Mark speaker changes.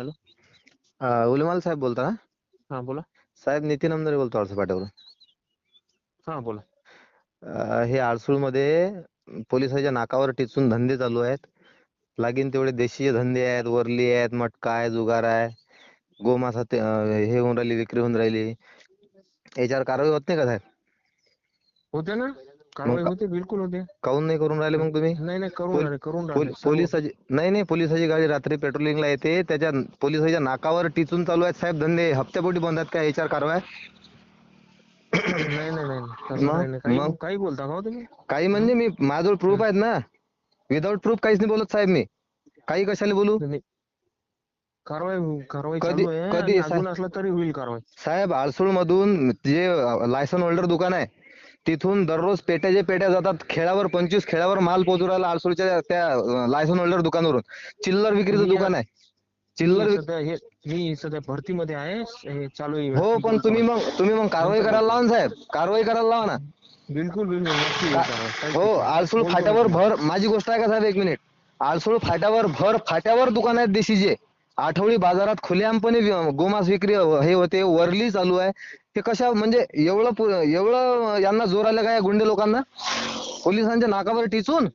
Speaker 1: Hello.
Speaker 2: उलेमाल साहेब बोलता ना?
Speaker 1: हा बोला.
Speaker 2: साहेब नितीन अमदारे बोलतो आळसू पाट्यावरून
Speaker 1: हा बोला.
Speaker 2: अं, हे आळसूळमध्ये पोलिसाच्या नाकावर टिचून धंदे चालू आहेत. लागीन तेवढे देशीय धंदे आहेत वरली आहेत मटका आहे जुगार आहे. गोमासा अं, हे होऊन राहिली विक्री होऊन राहिली. याच्यावर कारवाई होत नाही का साहेब?
Speaker 1: होते ना. कारवाई होते बिलकुल होते.
Speaker 2: काहून नाही करून राहिले मग तुम्ही?
Speaker 1: नाही नाही करून राहिले करून राहिले.
Speaker 2: पोलिसाची नाही नाही पोलिसाची गाडी रात्री पेट्रोलिंगला येते. त्याच्या पोलिसाच्या नाकावर टिचून चालू आहेत साहेब धंदे. हप्त्यापोटी बंद आहेत का याच्यावर कारवाई
Speaker 1: नाही नाही नाही. तसं
Speaker 2: मग-
Speaker 1: काही नाही. काही
Speaker 2: मग?
Speaker 1: काही बोलता का हो तुम्ही?
Speaker 2: काही म्हणजे मी माझ्याजवळ प्रूफ आहेत ना. विदाऊट प्रूफ काहीच नाही बोलत साहेब मी. काही कशाला बोलू?
Speaker 1: नाही. कारवाई कारवाई
Speaker 2: कधी-
Speaker 1: चालू आहे.
Speaker 2: कधी
Speaker 1: आणि
Speaker 2: सा-
Speaker 1: अजून असलं तरी होईल कारवाई.
Speaker 2: साहेब आळसूळ मधून जे लायसन होल्डर दुकान आहे तिथून दररोज पेट्याचे पेट्या जातात खेळावर पंचवीस खेळावर माल पोहोचू राहिला आळसूळच्या त्या लायसन होल्डर दुकानावरून. चिल्लर विक्रीचं दुकान आहे. चिल्लर
Speaker 1: मी सध्या हे मी सध्या भरतीमध्ये आहे हे चालू आहे.
Speaker 2: हो पण तुम्ही मग तुम्ही मग कारवाई करायला लावा ना साहेब. कारवाई करायला लावा ना.
Speaker 1: बिलकुल बिलकुल नक्की
Speaker 2: हो. आळसूळ
Speaker 1: बोलतो
Speaker 2: फाट्यावर
Speaker 1: मी.
Speaker 2: भर माझी गोष्ट आहे का साहेब एक मिनिट. आळसूळ फाट्यावर भर फाट्यावर दुकान आहेत देशीचे. आठवडी बाजारात खुलेआमपणे गोमास गोमांस विक्री हे होते वरली चालू आहे. ते कशा म्हणजे एवढं एवढं यांना जोर आलं का या गुंडे लोकांना? पोलिसांच्या नाकावर टिचून